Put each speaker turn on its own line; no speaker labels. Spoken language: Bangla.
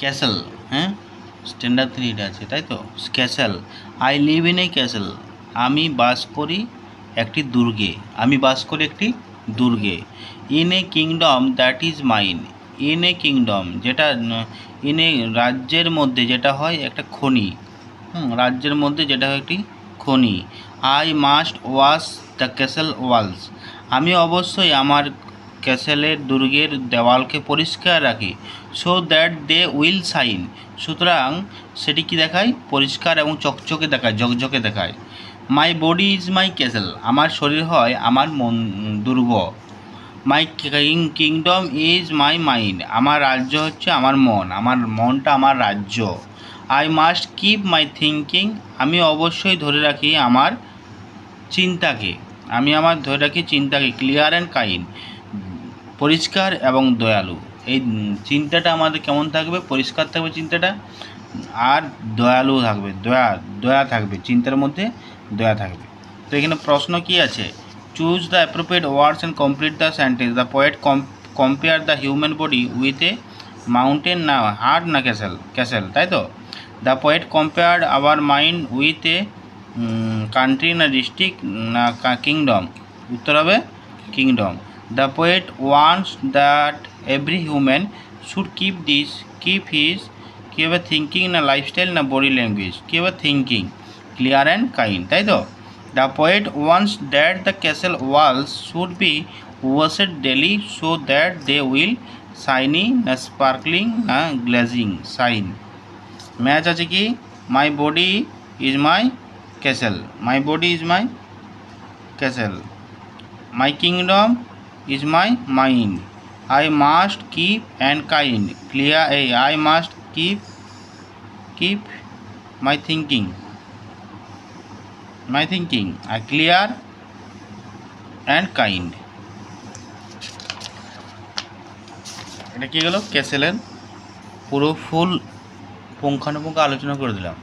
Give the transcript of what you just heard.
ক্যাসেল হ্যাঁ? স্ট্যান্ডার্ড থ্রিটা আছে তাই তো? Castle I live in a castle আমি বাস করি একটি দুর্গে। আমি বাস করি একটি দুর্গে। In a kingdom that is mine in a kingdom যেটা ইন এ রাজ্যের মধ্যে যেটা হয় একটা খনি। হুম, রাজ্যের মধ্যে যেটা হয় একটি খনি। I must wash the castle walls আমি অবশ্যই আমার ক্যাসেলের দুর্গের দেওয়ালকে পরিষ্কার রাখি। So that they will shine সুতরাং সেটি কি দেখায়? পরিষ্কার এবং চকচকে দেখায়, ঝকঝকে দেখায়। My body is my castle আমার শরীর হয় আমার মন দুর্গ। My kingdom is my mind আমার রাজ্য হচ্ছে আমার মন। আমার মনটা আমার রাজ্য। I must keep my thinking আমি অবশ্যই ধরে রাখি আমার চিন্তাকে। আমি আমার ধরে রাখি চিন্তাকে। ক্লিয়ার অ্যান্ড কাইন্ড পরিষ্কার এবং দয়ালু। এই চিন্তাটা আমাদের কেমন থাকবে? পরিষ্কার থাকবে চিন্তাটা আর দয়ালু থাকবে, দয়া দয়া থাকবে, চিন্তার মধ্যে দয়া থাকবে। তো এখানে প্রশ্ন কি আছে? Choose the appropriate words and complete the sentence the poet compare the human body with a mountain না হার্ট না ক্যাসেল ক্যাসেল তাই তো? The poet compare our mind with a country না ডিস্ট্রিক্ট না কিংডম উত্তর হবে kingdom the poet wants that every human should keep this keep his কী হবে থিঙ্কিং না লাইফস্টাইল না বডি ল্যাঙ্গুয়েজ কী হবে থিঙ্কিং ক্লিয়ার অ্যান্ড কাইন্ড তাই তো? The poet wants that the castle walls should be washed daily so that they will shiny না স্পার্কলিং না গ্লেজিং শাইন ম্যাচ আছে কি? My body is my castle my body is my castle my kingdom is my mind I must keep and kind clear এই I must keep keep my thinking my thinking R clear and kind এটা কী গেল? ক্যাসেলের পুরো ফুল পুঙ্খানুপুঙ্খ আলোচনা করে দিলাম।